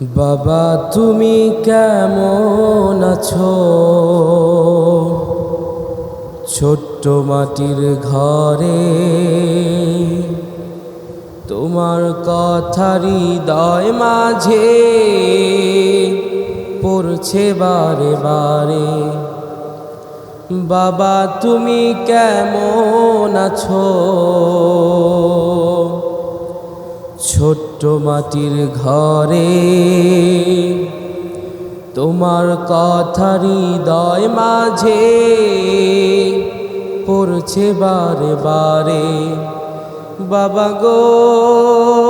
বাবা, তুমি কেমন আছো? ছোট্ট মাটির ঘরে তোমার কথারি দয় মাঝে পড়ছে বারে বারে। বাবা, তুমি কেমন আছো? ছোট্ট মাটির ঘরে। তোমার কথা হৃদয় মাঝে পড়ছে বারে বারে। বাবা গো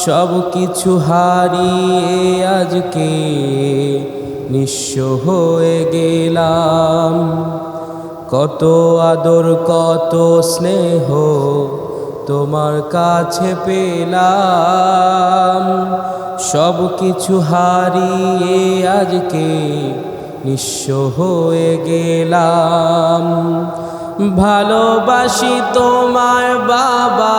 সব কিছু হারিয়ে আজকে নিঃস্ব হয়ে গেলাম। কত আদর, কত স্নেহ তোমার কাছে পেলাম। সব কিছু হারিয়ে আজকে নিঃস্ব হয়ে গেলাম। ভালোবাসি তোমায় বাবা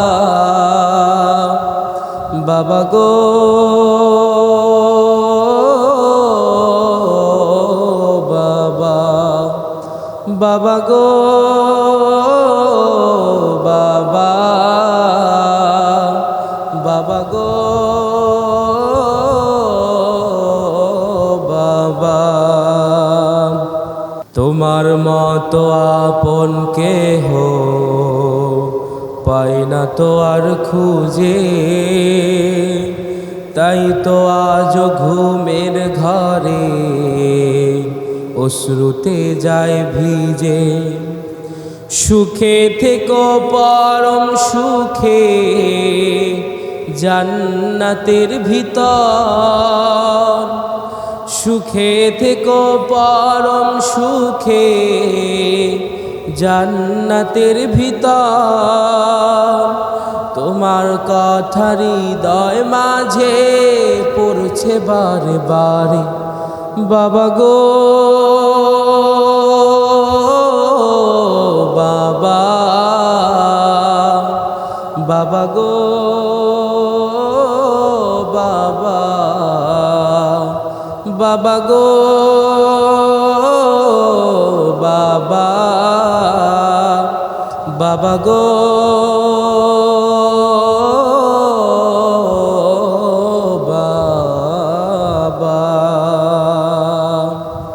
বাবা গো। বাবা বাবা গো বাবা বাবা গো বাবা। তোমার মতো আপন কে কেহ পাই না তো আর খুঁজে। তাই তো আজ ঘুমের ঘরে অশ্রুতে যায় ভিজে। সুখে থেকো পরম সুখে, জান্নাতের ভিতর। সুখে থেকো পরম সুখে জান্নাতের ভিতর। তোমার কথারি দয় মাঝে পড়ছে বারে বারে বাবা গো, বাবা বাবা গো, বাবা বাবা গো। বাবা গো।